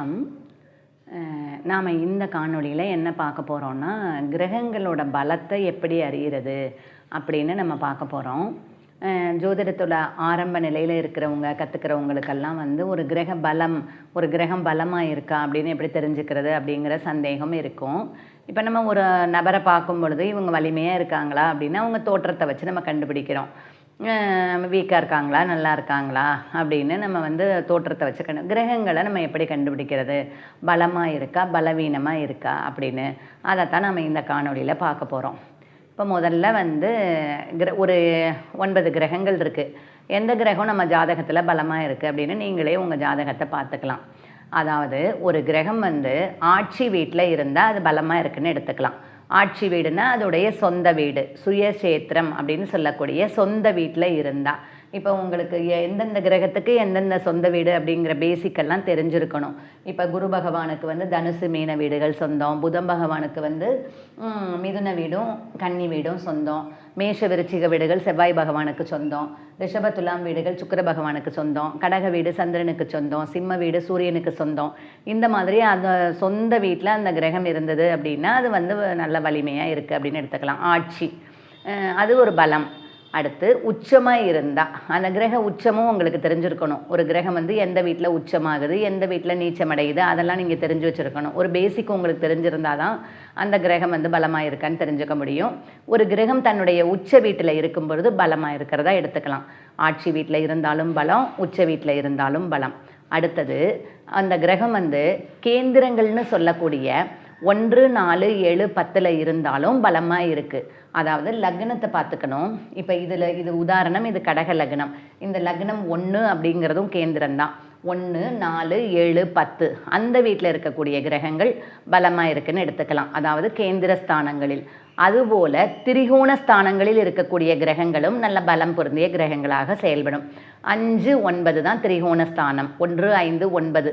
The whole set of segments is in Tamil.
வணக்கம். நாம் இந்த காணொளியில் என்ன பார்க்க போகிறோன்னா கிரகங்களோட பலத்தை எப்படி அறிகிறது அப்படின்னு நம்ம பார்க்க போகிறோம் ஜோதிடத்தோட ஆரம்ப நிலையில் இருக்கிறவங்க கற்றுக்கிறவங்களுக்கெல்லாம் வந்து ஒரு கிரக பலம் ஒரு கிரகம் பலமாக இருக்கா அப்படின்னு எப்படி தெரிஞ்சுக்கிறது அப்படிங்கிற சந்தேகம் இருக்கும். இப்போ நம்ம ஒரு நபரை பார்க்கும் பொழுது இவங்க வலிமையாக இருக்காங்களா அப்படின்னு அவங்க தோற்றத்தை வச்சு நம்ம கண்டுபிடிக்கிறோம். வீக்காக இருக்காங்களா? நல்லா இருக்காங்களா? அப்படின்னு நம்ம வந்து தோற்றத்தை வச்சு கண்டு கிரகங்களை நம்ம எப்படி கண்டுபிடிக்கிறது? பலமாக இருக்கா? பலவீனமாக இருக்கா? அப்படின்னு அதைத்தான் நம்ம இந்த காணொளியில் பார்க்க போகிறோம் இப்போ முதல்ல வந்து கிர ஒரு ஒன்பது கிரகங்கள் இருக்குது எந்த கிரகம் நம்ம ஜாதகத்தில் பலமாக இருக்குது அப்படின்னு நீங்களே உங்கள் ஜாதகத்தை பார்த்துக்கலாம். அதாவது ஒரு கிரகம் வந்து ஆட்சி வீட்டில் இருந்தால் அது பலமாக இருக்குன்னு எடுத்துக்கலாம். ஆட்சி வீடுனா அதோடைய சொந்த வீடு சுயசேத்திரம் அப்படின்னு சொல்லக்கூடிய சொந்த வீட்டில் இருந்தால் இப்போ உங்களுக்கு எந்தெந்த கிரகத்துக்கு எந்தெந்த சொந்த வீடு அப்படிங்கிற பேசிக்கெல்லாம் தெரிஞ்சிருக்கணும். இப்போ குரு பகவானுக்கு வந்து தனுசு மீன வீடுகள் சொந்தம். புதன் பகவானுக்கு வந்து மிதுன வீடும் கன்னி வீடும் சொந்தம். மேஷ விருச்சிக வீடுகள் செவ்வாய் பகவானுக்கு சொந்தம். ரிஷப துலாம் வீடுகள் சுக்கர பகவானுக்கு சொந்தம். கடக வீடு சந்திரனுக்கு சொந்தம். சிம்ம வீடு சூரியனுக்கு சொந்தம். இந்த மாதிரி அந்த சொந்த வீட்டில் அந்த கிரகம் இருந்தது அப்படின்னா அது வந்து நல்ல வலிமையாக இருக்குது அப்படின்னு எடுத்துக்கலாம். ஆட்சி. அது ஒரு பலம். அடுத்து உச்சமாக இருந்தால் அந்த கிரக உச்சமும் உங்களுக்கு தெரிஞ்சிருக்கணும். ஒரு கிரகம் வந்து எந்த வீட்டில் உச்சமாகுது எந்த வீட்டில் நீச்சமடையுது அதெல்லாம் நீங்கள் தெரிஞ்சு வச்சுருக்கணும். ஒரு பேசிக் உங்களுக்கு தெரிஞ்சிருந்தால் தான் அந்த கிரகம் வந்து பலமாக இருக்கான்னு தெரிஞ்சுக்க முடியும். ஒரு கிரகம் தன்னுடைய உச்ச வீட்டில் இருக்கும் பொழுது பலமாக இருக்கிறதா எடுத்துக்கலாம். ஆட்சி வீட்டில் இருந்தாலும் பலம் உச்ச வீட்டில் இருந்தாலும் பலம். அடுத்தது அந்த கிரகம் வந்து கேந்திரங்கள்னு சொல்லக்கூடிய ஒன்று நாலு ஏழு பத்தில் இருந்தாலும் பலமாக இருக்குது அதாவது லக்னத்தை பார்த்துக்கணும். இப்போ இதில் இது உதாரணம் இது கடக லக்னம். இந்த லக்னம் ஒன்று அப்படிங்கிறதும் கேந்திரம்தான் ஒன்று நாலு ஏழு பத்து. அந்த வீட்டில் இருக்கக்கூடிய கிரகங்கள் பலமாக இருக்குன்னு எடுத்துக்கலாம். அதாவது கேந்திர ஸ்தானங்களில். அதுபோல திரிகோண ஸ்தானங்களில் இருக்கக்கூடிய கிரகங்களும் நல்ல பலம் பொருந்திய கிரகங்களாக செயல்படும். அஞ்சு ஒன்பது தான் திரிகோண ஸ்தானம். ஒன்று ஐந்து ஒன்பது.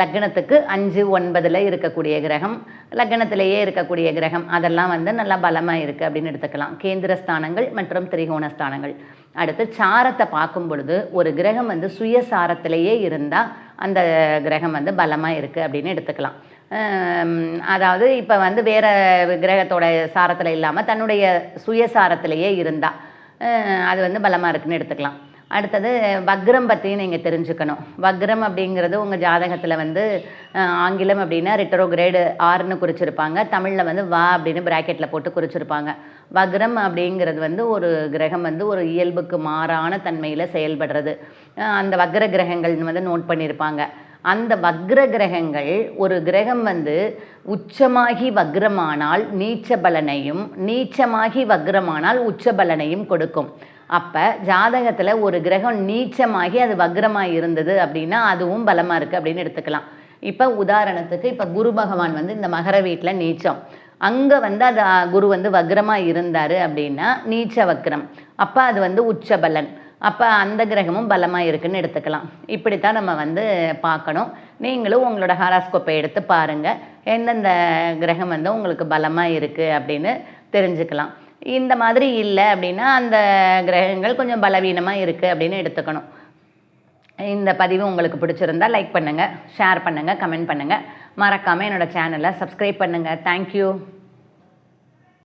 லக்னத்துக்கு அஞ்சு ஒன்பதில் இருக்கக்கூடிய கிரகம். லக்னத்திலேயே இருக்கக்கூடிய கிரகம். அதெல்லாம் வந்து நல்லா பலமாக இருக்குது அப்படின்னு எடுத்துக்கலாம். கேந்திர ஸ்தானங்கள் மற்றும் திரிகோண ஸ்தானங்கள். அடுத்து சாரத்தை பார்க்கும் பொழுது ஒரு கிரகம் வந்து சுயசாரத்திலேயே இருந்தால் அந்த கிரகம் வந்து பலமாக இருக்குது அப்படின்னு எடுத்துக்கலாம். அதாவது இப்போ வந்து வேறு கிரகத்தோட சாரத்தில் இல்லாமல் தன்னுடைய சுயசாரத்திலேயே இருந்தால் அது வந்து பலமாக இருக்குன்னு எடுத்துக்கலாம். அடுத்தது வக்ரம் பற்றி நீங்கள் தெரிஞ்சுக்கணும். வக்ரம் அப்படிங்கிறது உங்கள் ஜாதகத்தில் வந்து ஆங்கிலம் அப்படின்னா ரிட்டரோகிரேடு ஆறுன்னு குறிச்சிருப்பாங்க. தமிழில் வந்து வா அப்படின்னு ப்ராக்கெட்டில் போட்டு குறிச்சிருப்பாங்க. வக்ரம் அப்படிங்கிறது வந்து ஒரு கிரகம் வந்து ஒரு இயல்புக்கு மாறான தன்மையில் செயல்படுறது. அந்த வக்ர கிரகங்கள்னு வந்து நோட் பண்ணியிருப்பாங்க அந்த வக்ர கிரகங்கள் ஒரு கிரகம் வந்து உச்சமாகி வக்ரமானால் நீச்ச பலனையும் நீச்சமாகி வக்ரமானால் உச்ச பலனையும் கொடுக்கும். அப்போ ஜாதகத்தில் ஒரு கிரகம் நீச்சமாகி அது வக்ரமாக இருந்தது அப்படின்னா அதுவும் பலமாக இருக்குது அப்படின்னு எடுத்துக்கலாம். இப்போ உதாரணத்துக்கு இப்போ குரு பகவான் வந்து இந்த மகர வீட்டில் நீச்சம். அங்கே வந்து அது குரு வந்து வக்ரமாக இருந்தார் அப்படின்னா நீச்ச வக்ரம். அப்போ அது வந்து உச்ச பலன். அப்போ அந்த கிரகமும் பலமாக இருக்குன்னு எடுத்துக்கலாம். இப்படித்தான் நம்ம வந்து பார்க்கணும். நீங்களும் உங்களோட ஹாராஸ்கோப்பை எடுத்து பாருங்கள் எந்தெந்த கிரகம் வந்து உங்களுக்கு பலமாக இருக்குது அப்படின்னு தெரிஞ்சுக்கலாம். இந்த மாதிரி இல்லை அப்படின்னா அந்த கிரகங்கள் கொஞ்சம் பலவீனமாக இருக்குது அப்படின்னு எடுத்துக்கணும். இந்த பதிவு உங்களுக்கு பிடிச்சிருந்தா லைக் பண்ணுங்கள் ஷேர் பண்ணுங்கள் கமெண்ட் பண்ணுங்கள் மறக்காமல் என்னோடய சேனலை சப்ஸ்கிரைப் பண்ணுங்கள் தேங்க்யூ